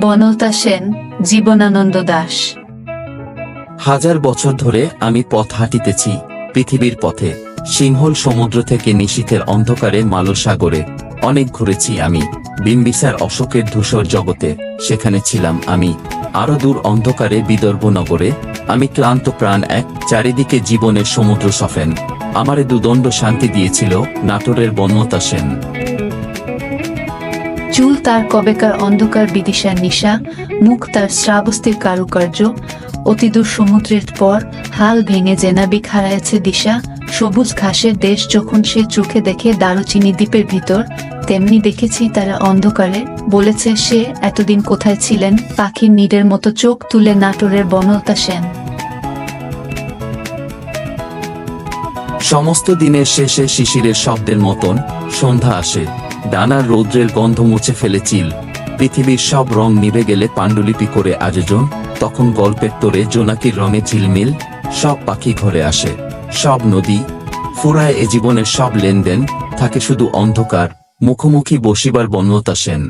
বনলতা সেন, জীবনানন্দ দাস। হাজার বছর ধরে আমি পথ হাঁটিতেছি, পৃথিবীর পথে, সিংহল সমুদ্র থেকে নিশীথের অন্ধকারে মালসাগরে। অনেক ঘুরেছি আমি, বিম্বিসার অশোকের ধূসর জগতে, সেখানে ছিলাম আমি। আরও দূর অন্ধকারে বিদর্ভ নগরে, আমি ক্লান্ত প্রাণ এক, চারিদিকে জীবনের সমুদ্র সফেন। আমারে দুদণ্ড শান্তি দিয়েছিল নাটোরের বনমতা সেন। চুল তার কবেকার অন্ধকার বিদিশার নিশা, মুখ তার শ্রাবস্তির কারুকার্য, অতিদূর সমুদ্রের পর হাল ভেঙে জেনাবিক হারাইছে দিশা, সবুজ ঘাসের দেশ যখন সে চোখে দেখে দারুচিনি দ্বীপের ভিতর, তেমনি দেখেছি তারা অন্ধকারে, বলেছে সে এতদিন কোথায় ছিলেন, পাখির নিডের মতো চোখ তুলে নাটোরের বনলতা সেন। সমস্ত দিনের শেষে শিশিরের শব্দের মতন সন্ধ্যা আসে। ডানার রৌদ্রের গন্ধ মুছে ফেলে চিল। পৃথিবীর সব রং নিভে গেলে পাণ্ডুলিপি করে আয়োজন তখন গল্পের তোরে জোনাকির রঙে চিলমিল সব পাখি ঘরে আসে, সব নদী, ফুরায় এ জীবনের সব লেনদেন, থাকে শুধু অন্ধকার, মুখোমুখি বসিবার বন্যতা সেন।